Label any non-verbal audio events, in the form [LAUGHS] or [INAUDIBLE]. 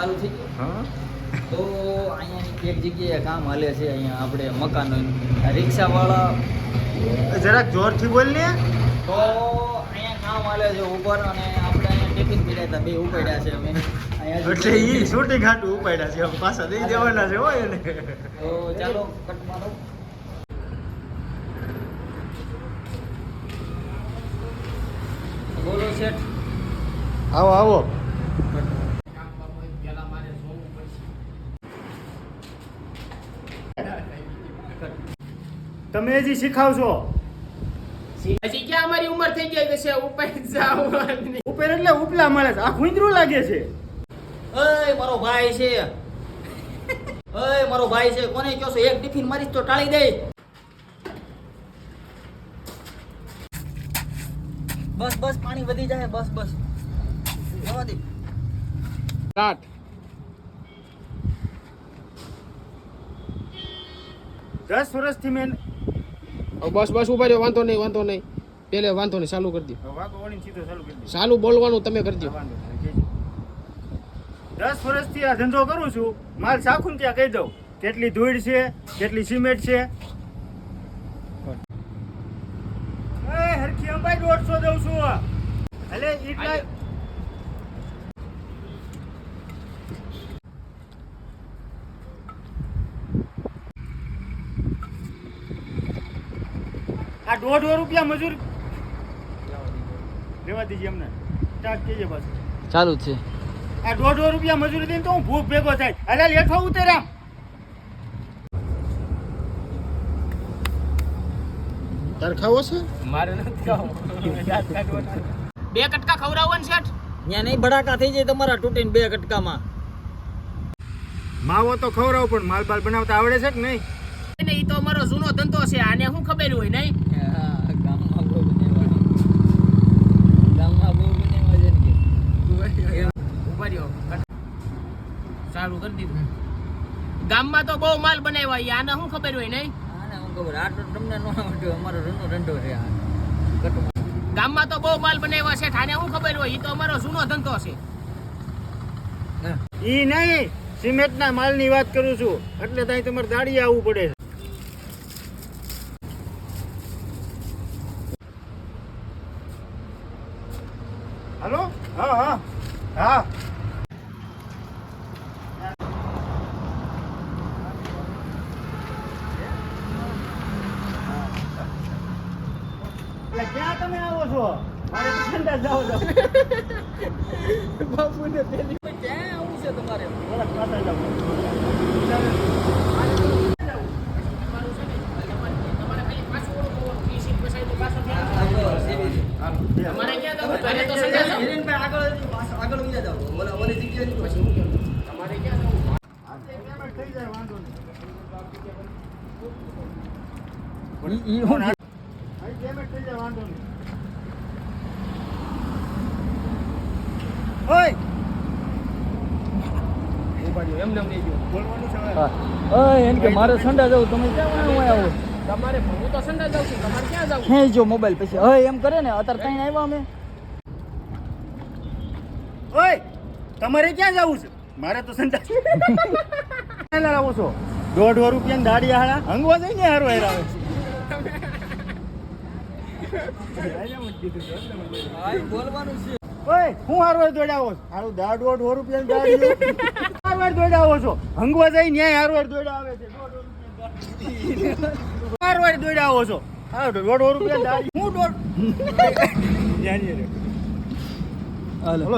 ચાલુ થઈ ગયું. હા? તો અહીંયા એક જગ્યાએ કામ હાલે છે અહીંયા આપણે મકાન રિક્ષાવાળા જરાક જોરથી બોલ ને. તો અહીંયા કામ હાલે છે ઉપર અને આપણે અહીંયા ટિફિન પીડ્યા હતા બે ઉપાડ્યા છે અમે. અહીંયા એટલે ઈ શૂટિંગ હાટું ઉપાડ્યા છે પાછા દઈ દેવાના છે હોય ને. તો ચાલો કટ મારો. બોલો શેઠ. આવો આવો. તમે હજી શીખાવશો હજી ક્યાં અમારી ઉંમર થઈ ગઈ છે ઉપર એટલે ઉપલા મળે છે આ ખુંદરું લાગે છે. મારો ભાઈ છે. મારો ભાઈ છે. કોને કહો છો? એક ટિફિન મારીશ તો ટાળી દે. બસ બસ પાણી વધી જાય. બસ બસ. જવા દે. સ્ટાર્ટ દસ વર્ષથી મેં બસ બસ ઊભા રહ્યો વાંધો નહીં વાંધો નહીં. પેલે વાંધો નહીં ચાલુ કરી દો. ચાલુ કરી દે. ચાલુ બોલવાનું તમે કરી દો. દસ વર્ષથી આ ધંધો કરું છું. માલ સાખું ત્યાં કહી દઉં. કેટલી ધૂળ છે કેટલી સિમેન્ટ છે. હરખી અંબાઈ દોઢસો દઉં છું. એટલે ઈટલા આ દોઢ રૂપિયા મજૂર લેવા દીજે અમને. સ્ટાર્ટ કહીએ બસ ચાલુ છે. આ દોઢ રૂપિયા મજૂરી દઈને તો હું ભૂખ ભેગો થાય. અરે લેઠો ઉતર્યા તાર ખાવો છે મારે નથી ખાવો. બે કટકા ખવડાવો ને શેઠ. ત્યાં નહીં ભડાકા થઈ જાય તમારા તૂટીને બે કટકામાં. માવો તો ખવડાવ પણ માલ બાલ બનાવતા આવડે છે કે નહીં? એ ઈ તો અમારો જૂનો ધંધો છે આને શું ખબર હોય નહીં ગામમાં બહુ બનાવવા ગામમાં બહુ બનાવવા છે ને કે ઊભા રહ્યો સારું કરી દીધું. ગામમાં તો બહુ માલ બનાવ્યા ઈ આને શું ખબર હોય નહીં? ખબર આ તો તમને ન આવડ્યું અમારો રનો ધંધો છે ગામમાં તો બહુ માલ બનાવ્યા છે આને શું ખબર હોય એ તો અમારો જૂનો ધંધો છે. ઈ નહીં સિમેન્ટના માલની વાત કરું છું. એટલે ત્યાં તમારે દાડી આવવું પડે છે. હાલો? હા હા. હા એટલે ક્યાં તમે આવો છો મારે ઠંડા જાઓ જાઓ બાપુને પેલી ક્યાં આવું છે તમારે? થોડાક પાછા જાઓ. તમારે ખાલી પાછું ઓળખો ઈ પેમેન્ટ થઈ જાય વાંધો નહીં ઓય છે મારે સંડા જવું તમે ક્યાં હું આવું તમારે હું તો સંડા જાઉં છું તમારે ક્યાં જવું ખેંચજો મોબાઈલ પછી હવે એમ કરે ને અત્યારે કઈ આવ્યા અમે ઓય તમારે ક્યાં જવું છે. મારે તો સંડા [LAUGHS] લાવો છો. દોઢ રૂપિયા દાડી હાડા હંગવા જઈને હારો હેર આવે બોલવાનું છે ઓય, હું હારો હેર દોડાવો? હારું દા દોઢ રૂપિયા દાડી હારો દોડાવો છો? હંગવા જઈ ન્યાય હારો હેર દોડાવે છે. દોઢ રૂપિયા હારો હેર દોડાવો છો? હા દોઢ રૂપિયા હું દોઢ જાણીએ [LAUGHS]